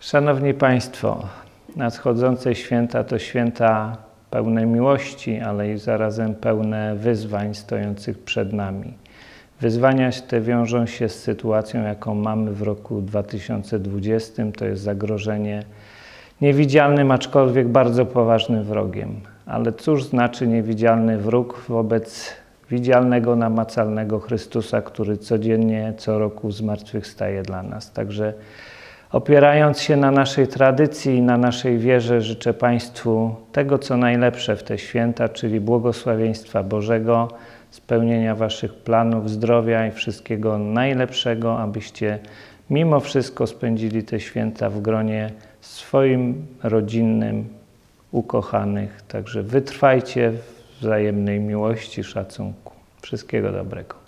Szanowni Państwo, nadchodzące święta to święta pełne miłości, ale i zarazem pełne wyzwań stojących przed nami. Wyzwania te wiążą się z sytuacją, jaką mamy w roku 2020. To jest zagrożenie niewidzialnym, aczkolwiek bardzo poważnym wrogiem. Ale cóż znaczy niewidzialny wróg wobec widzialnego, namacalnego Chrystusa, który codziennie, co roku zmartwychwstaje dla nas. Także opierając się na naszej tradycji i na naszej wierze, życzę Państwu tego, co najlepsze w te święta, czyli błogosławieństwa Bożego, spełnienia Waszych planów, zdrowia i wszystkiego najlepszego, abyście mimo wszystko spędzili te święta w gronie swoim rodzinnym, ukochanych. Także wytrwajcie w wzajemnej miłości, szacunku. Wszystkiego dobrego.